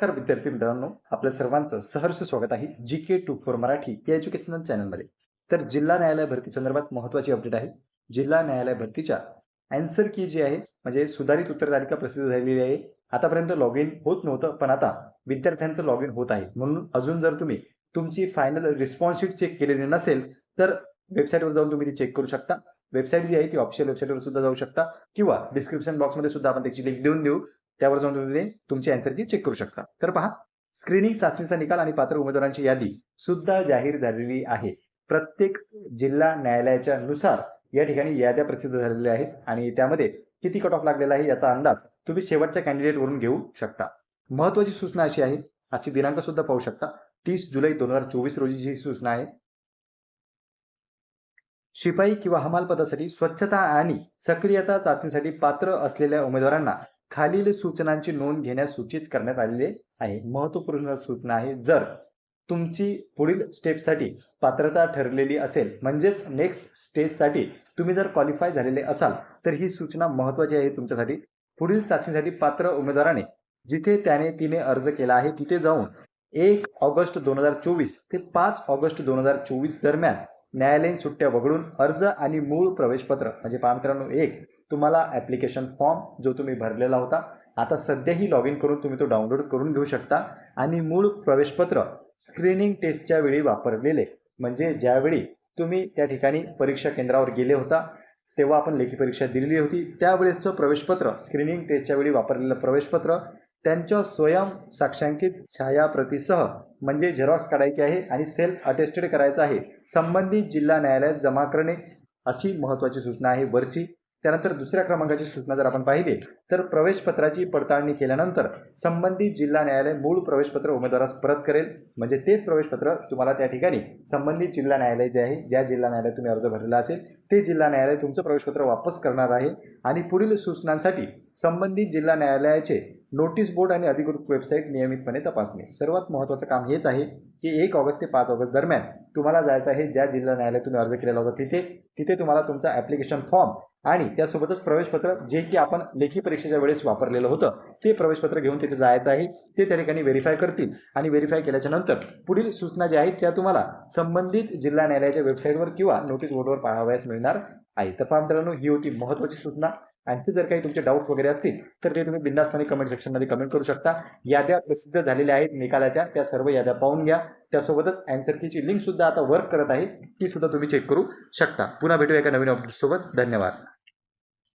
नमस्कार विद्यार्थी मित्रांनो आपल्या सर्वांचं सहर्ष स्वागत आहे G K two four Marathi या एज्युकेशनल चॅनलमध्ये तर जिल्हा न्यायालय भरती संदर्भात महत्त्वाची अपडेट आहे. जिल्हा न्यायालय भरतीच्या अँसर की जी आहे म्हणजे सुधारित उत्तरतालिका प्रसिद्ध झालेली आहे. आतापर्यंत लॉग इन होत नव्हतं पण आता विद्यार्थ्यांचं लॉग इन होत आहे. म्हणून अजून जर तुम्ही तुमची फायनल रिस्पॉन्स शीट चेक केलेली नसेल तर वेबसाईटवर जाऊन तुम्ही ती चेक करू शकता. वेबसाईट जी आहे ती ऑफिशियल वेबसाईटवर सुद्धा जाऊ शकता. किंवा डिस्क्रिप्शन बॉक्समध्ये सुद्धा आपण त्याची लिंक देऊन देऊ. त्यावर जाऊन तुम्ही ते तुमची अँसर की चेक करू शकता. तर पहा स्क्रीनिंग चाचणीचा निकाल आणि पात्र उमेदवारांची यादी सुद्धा जाहीर झालेली आहे. प्रत्येक जिल्हा न्यायालयाच्या नुसार या ठिकाणी याद्या प्रसिद्ध झालेल्या आहेत आणि त्यामध्ये किती कट ऑफ लागलेला आहे याचा अंदाज तुम्ही शेवटच्या कॅन्डिडेटवरून घेऊ शकता. महत्वाची सूचना अशी आहे आजची दिनांक सुद्धा पाहू शकता. तीस जुलै दोन हजार चोवीस रोजीची सूचना आहे शिपाई किंवा हमाल पदासाठी स्वच्छता आणि सक्रियता चाचणीसाठी पात्र असलेल्या उमेदवारांना खालील सूचनांची नोंद घेण्यास सूचित करण्यात आलेले आहे. महत्त्वपूर्ण सूचना आहे. जर तुमची पुढील स्टेपसाठी पात्रता ठरलेली असेल म्हणजेच नेक्स्ट स्टेजसाठी तुम्ही जर क्वालिफाय झालेले असाल तर ही सूचना महत्त्वाची आहे तुमच्यासाठी. पुढील चाचणीसाठी पात्र उमेदवाराने जिथे त्याने तिने अर्ज केला आहे तिथे जाऊन एक ऑगस्ट दोन हजार चोवीस ते पाच ऑगस्ट दोन हजार चोवीस दरम्यान न्यायालयीन सुट्ट्या वगळून अर्ज आणि मूळ प्रवेशपत्र म्हणजे पहा मित्रांनो एक तुम्हाला ॲप्लिकेशन फॉर्म जो तुम्ही भरलेला होता आता सध्याही लॉग इन करून तुम्ही तो डाउनलोड करून घेऊ शकता आणि मूळ प्रवेशपत्र स्क्रीनिंग टेस्टच्या वेळी वापरलेले. म्हणजे ज्यावेळी तुम्ही त्या ठिकाणी परीक्षा केंद्रावर गेले होता तेव्हा आपण लेखी परीक्षा दिलेली होती. त्यावेळेसचं प्रवेशपत्र स्क्रीनिंग टेस्टच्या वेळी वापरलेलं प्रवेशपत्र त्यांच्या स्वयं साक्षांकित छायाप्रतीसह म्हणजे झेरॉक्स काढायची आहे आणि सेल्फ अटेस्टेड करायचं आहे. संबंधित जिल्हा न्यायालयात जमा करणे अशी महत्त्वाची सूचना आहे. वरची त्यानंतर दुसऱ्या क्रमांकाची सूचना जर आपण पाहिली तर प्रवेशपत्राची पडताळणी केल्यानंतर संबंधित जिल्हा न्यायालय मूळ प्रवेशपत्र उमेदवारास परत करेल. म्हणजे तेच प्रवेशपत्र तुम्हाला त्या ठिकाणी संबंधित जिल्हा न्यायालय जे आहे ज्या जिल्हा न्यायालयात तुम्ही अर्ज भरलेला असेल ते जिल्हा न्यायालय तुमचं प्रवेशपत्र वापस करणार आहे. आणि पुढील सूचनांसाठी संबंधित जिल्हा न्यायालयाचे नोटीस बोर्ड आणि अधिकृत वेबसाईट नियमितपणे तपासणे. सर्वात महत्त्वाचं काम हेच आहे की एक ऑगस्ट ते पाच ऑगस्ट दरम्यान तुम्हाला जायचं आहे ज्या जिल्हा न्यायालयात तुम्ही अर्ज केलेला होता तिथे तिथे तुम्हाला तुमचा ॲप्लिकेशन फॉर्म आणि त्यासोबतच प्रवेशपत्र जे की आपण लेखी परीक्षेच्या वेळेस वापरलेलं होतं ते प्रवेशपत्र घेऊन तिथे जायचं आहे. ते त्या ठिकाणी व्हेरीफाय करतील. आणि व्हेरीफाय केल्याच्यानंतर पुढील सूचना ज्या आहेत त्या तुम्हाला संबंधित जिल्हा न्यायालयाच्या वेबसाईटवर किंवा नोटीस बोर्डवर पाहावयास मिळणार आहे. तर पहा मित्रांनो ही होती महत्त्वाची सूचना. आणखी जर काही तुमचे डाऊट वगैरे असतील तर ते तुम्ही बिंदास्तपणे कमेंट सेक्शनमध्ये कमेंट करू शकता. याद्या प्रसिद्ध झालेल्या आहेत निकालाच्या. त्या सर्व याद्या पाहून घ्या. त्यासोबतच अँसर कीची लिंक सुद्धा आता वर्क करत आहे. ती सुद्धा तुम्ही चेक करू शकता. पुन्हा भेटूया एका नवीन अपडेट सोबत. धन्यवाद.